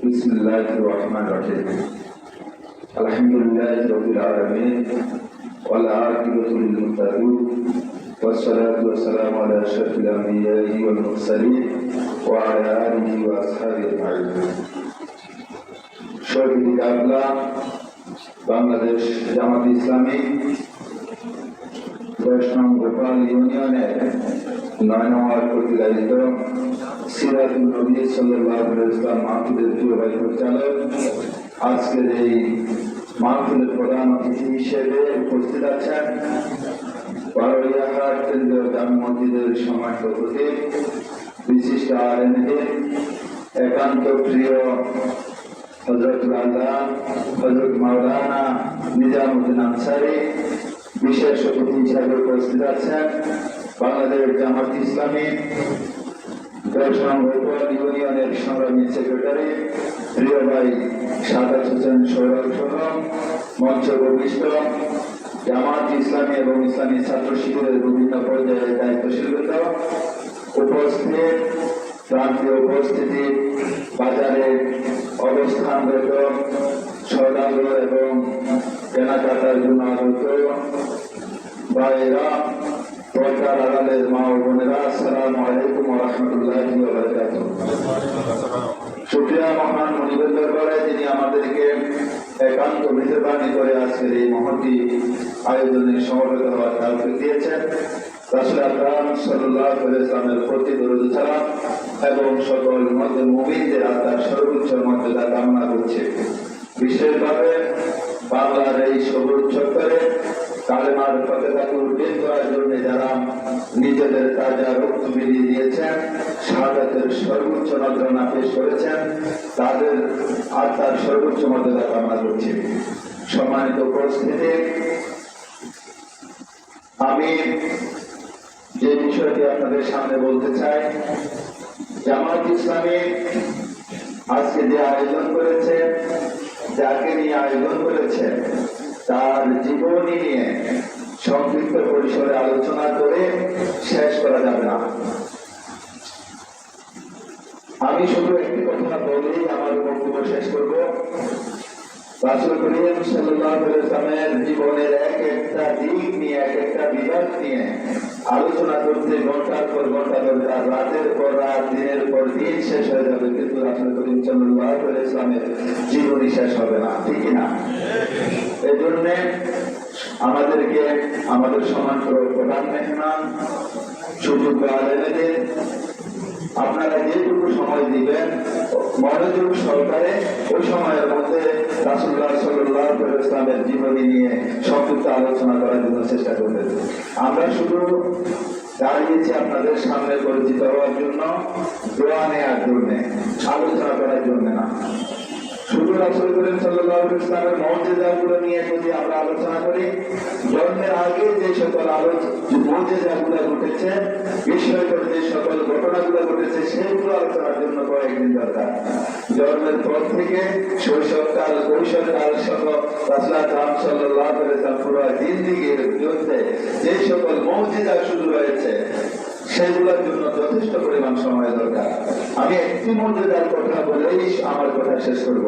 بسم الله الرحمن الرحيم الحمد لله رب العالمين والعاقبة للمتقين والصلاة والسلام على أشرف الأنبياء والمرسلين وعلى آله وأصحابه أجمعين শহীদ কাবলা বাংলাদেশ জামাত ইসলামী বৈষ্ণব গোপাল ইউনিয়নের নয় নম্বর প্রতিদায়িত সিরাজুল নবী সাল্লাল্লাহু আলাইহি ইসলাম মাহফিলের প্রিয় ভাই পরিচালক। আজকের এই মাহফিলের প্রধান অতিথি হিসেবে উপস্থিত আছেন বারোয়াহাট কেন্দ্রীয় জামে মসজিদের সম্মানিত খতিব বিশিষ্ট আলেমদের, একান্ত প্রিয় হজরত আল্লাহ হজরত মাওলানা নিজামুদ্দিন আনসারি, বিশেষ অতিথি হিসাবে উপস্থিত আছেন বাংলাদেশ জামাত ইসলামী ইউনিয়নের সংগ্রামী সেক্রেটারি, প্রিয় ভাই সাদাত হোসেন মঞ্চ ভূমিষ্ঠ জামাত ইসলামী এবং ইসলামী ছাত্র শিবিরের বিভিন্ন পর্যায়ে দায়িত্বশীল উপস্থিত প্রান্তীয় উপস্থিতি, বাজারে অবস্থানরত সদাগর এবং কেনাকাটার জন্য আগত ভাইরা পর্দার আড়ালের মা ও বোনেরা আলাইকুম রাহমাতুল্লাহি ওয়া বারাকাতুহু শুকরিয়া মহান মনিবের দরবারে যিনি আমাদেরকে একান্ত বিশেষভাবে বাংলার এই সবুজ চত্বরে কালেমার পতাকাকে উল্লেখ করার জন্য যারা নিজেদের তাজা রক্ত বিলিয়ে দিয়েছেন, শাহাদাতের সর্বোচ্চ নজরানা পেশ করেছেন, তাদের আত্মার সর্বোচ্চ মর্যাদা কামনা করছি। সম্মানিত উপস্থিতি, আমি যে বিষয়টি আপনাদের সামনে বলতে চাই জামাত ইসলামী আজকে যে আয়োজন করেছে, যাকে নিয়ে আয়োজন করেছে তার জীবনী নিয়ে সংক্ষিপ্ত পরিসরে আলোচনা করে শেষ করা যাবে না। আমি শুধু একটি কথা বলেই আমার বক্তব্য শেষ করব। রাসুল করিম সাল্লামের জীবনের এক একটা দিক নিয়ে, এক একটা বিভাগ নিয়ে আলোচনা করতে ঘণ্টার পর ঘণ্টা দরকার রাতের পর রাত, দিনের পর দিন শেষ হয়ে যাবে, কিন্তু রাসুল করিম সাল্লাহ ইসলামের জীবনী শেষ হবে না, ঠিক না? এই জন্যে আমাদেরকে, আমাদের সমাজ প্রধান মেহমান, সুযোগ আলেমেদের আপনারা যেটুকু সময় দিবেন, মনোযোগ সরকারে ওই সময়ের মধ্যে রাসুল্লাহ সাল্লাহ ইসলামের জীবনী নিয়ে সংযুক্ত আলোচনা করার জন্য চেষ্টা করবেন আমরা শুধু দাঁড়িয়েছি আপনাদের সামনে পরিচিত হওয়ার জন্য, দোয়া নেওয়ার জন্য, আলোচনা করার জন্য না। শুধু রাসুল করিম সাল্লাহ ইসলামের মর্যাদাগুলো নিয়ে যদি আমরা আলোচনা করি জন্মের আগে যে সকল মর্যাদাগুলো ঘটেছে, বিস্ময়কর যে সকল ঘটনাগুলো ঘটেছে, সেগুলো আলোচনার জন্য কয়েকদিন দরকার। জন্মের পর থেকে শৈশবকাল কৈশোরকাল সহ রাসুল্লাহ রাম সাল্লাহ পুরো জিন্দিগির বিরুদ্ধে যে সকল মৌজিদা শুরু হয়েছে সেগুলোর জন্য যথেষ্ট পরিমাণ সময় দরকার। আমি একটি মর্যাদার কথা বলেই আমার কথা শেষ করব।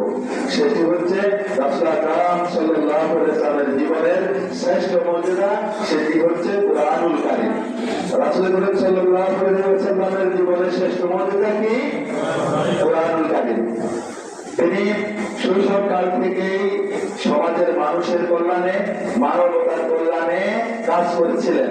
সেটি হচ্ছে জীবনের শ্রেষ্ঠ মর্যাদা, সেটি হচ্ছে কোরআনুল কারিম। জীবনের শ্রেষ্ঠ মর্যাদা কি? তিনি থেকেই সমাজের মানুষের কল্যাণে, মানবতার কল্যাণে কাজ করেছিলেন।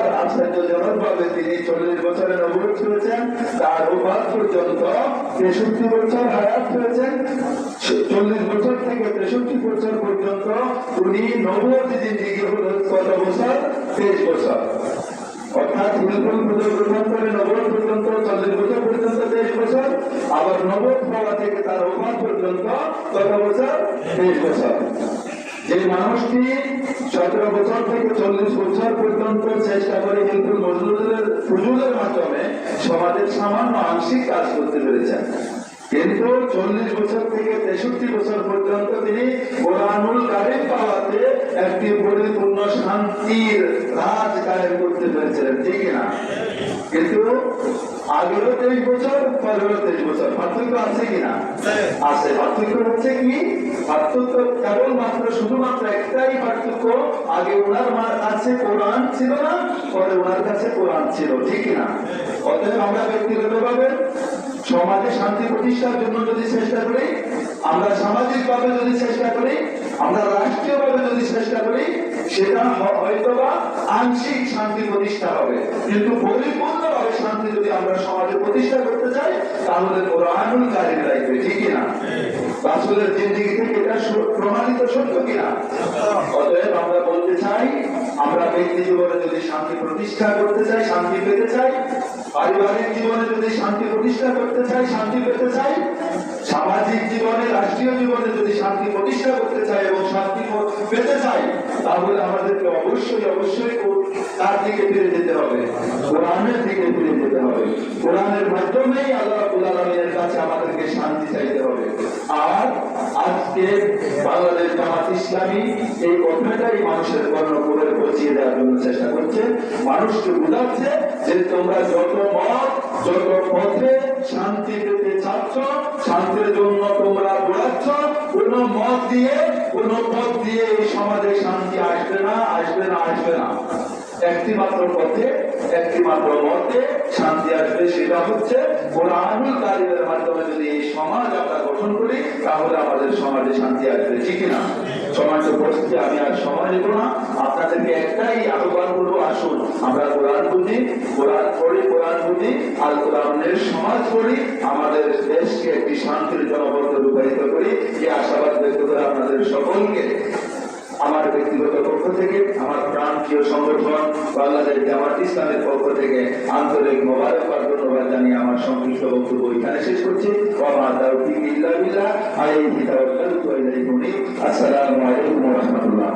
ভাবে তিনি চল্লিশ বছরের নবুত হয়েছেন তার উপাদ পর্যন্ত তেষট্টি বছর হায়াত হয়েছেন চল্লিশ বছর থেকে তেষট্টি বছর পর্যন্ত উনি নবুয় জিন্দিগি হল কত বছর? তেইশ বছর। অর্থাৎ পর্যন্ত, চল্লিশ বছর পর্যন্ত তেইশ বছর। আবার থেকে তার পর্যন্ত বছর। যে মানুষটি সতেরো বছর থেকে চল্লিশ বছর পর্যন্ত চেষ্টা করে কিন্তু মজদুরের হুজুরের মাধ্যমে সমাজের সামান্য আংশিক কাজ করতে পেরেছেন। কিন্তু চল্লিশ বছর থেকে তেষট্টি বছর পর্যন্ত তিনি কোরআনুল কারিম পাওয়াতে একটি পরিপূর্ণ শান্তির রাজ কায়েম করতে পেরেছিলেন, ঠিক না? কিন্তু আগেরও তেইশ বছর পরেরও তেইশ বছর। পার্থক্য আছে কিনা? আছে। পার্থক্য হচ্ছে কি? পার্থক্য কেবলমাত্র শুধুমাত্র একটাই পার্থক্য আগে ওনার মা- কাছে কোরআন ছিল না পরে ওনার কাছে কোরআন ছিল। ঠিক না অতএব আমরা ব্যক্তিগতভাবে সমাজে শান্তি প্রতিষ্ঠার জন্য যদি চেষ্টা করি আমরা সামাজিক ভাবে যদি চেষ্টা করি আমরা রাষ্ট্রীয় ভাবে যদি চেষ্টা করি সেটা হয়তোবা আংশিক শান্তি প্রতিষ্ঠা হবে। কিন্তু পরিপূর্ণভাবে শান্তি যদি আমরা সমাজে প্রতিষ্ঠা করতে চাই, তাহলে কোরআনুল কারিম লাগবে ঠিক কিনা রাসুলের জিন্দিগি থেকে এটা প্রমাণিত সত্য কিনা অতএব আমরা বলতে চাই, আমরা ব্যক্তি জীবনে যদি শান্তি প্রতিষ্ঠা করতে চাই, শান্তি পেতে চাই পারিবারিক জীবনে যদি শান্তি প্রতিষ্ঠা করতে চাই, শান্তি পেতে চাই, সামাজিক জীবনে, রাষ্ট্রীয় জীবনে যদি শান্তি প্রতিষ্ঠা করতে চাই এবং শান্তি পেতে চাই, তাহলে আমাদেরকে অবশ্যই অবশ্যই তার দিকে ফিরে যেতে হবে। কোরআনের দিকে ফিরে যেতে হবে। কোরআনের মাধ্যমেই আল্লাহ আলামিনের কাছে আমাদেরকে শান্তি চাইতে হবে। আজকে বাংলাদেশ জামাত ইসলামী এই কথাটাই মানুষের কর্ণ করে পৌঁছিয়ে দেওয়ার জন্য চেষ্টা করছে। মানুষকে বোঝাচ্ছে যে তোমরা যত মত, যত পথে শান্তি পেতে চাচ্ছ, শান্তির জন্য তোমরা দৌড়াচ্ছ, কোন মত দিয়ে, কোন পথ দিয়ে এই সমাজে শান্তি আসবে না আসবে না আসবে না। একটি মাত্র পথে, একটি মাত্র মতে শান্তি আসবে, সেটা হচ্ছে কোরআনুল কারিমের মাধ্যমে যদি এই সমাজ আমরা গঠন করি তাহলে আমাদের সমাজে শান্তি আসবে ঠিক না সমাজ পরিস্থিতি আমি আর সময় নেব না। আপনাদেরকে একটাই আহ্বান করব, আসুন, আমরা কোরআন বুঝি, কোরআন পড়ি, কোরআন বুঝি আল কোরআনের সমাজ করি আমাদের দেশকে একটি শান্তির জনবদ্ধ রূপায়িত করি। যে আশাবাদ ব্যক্ত করে আপনাদের সকলকে, আমার ব্যক্তিগত পক্ষ থেকে, আমার প্রান্তীয় সংগঠন বাংলাদেশ জামাত ইসলামের পক্ষ থেকে আন্তরিক মোবারকবাদ ধন্যবাদ আমার সংক্ষিপ্ত বক্তব্য এখানে শেষ করছি। আসসালামু আলাইকুম রাহমাতুল্লাহ।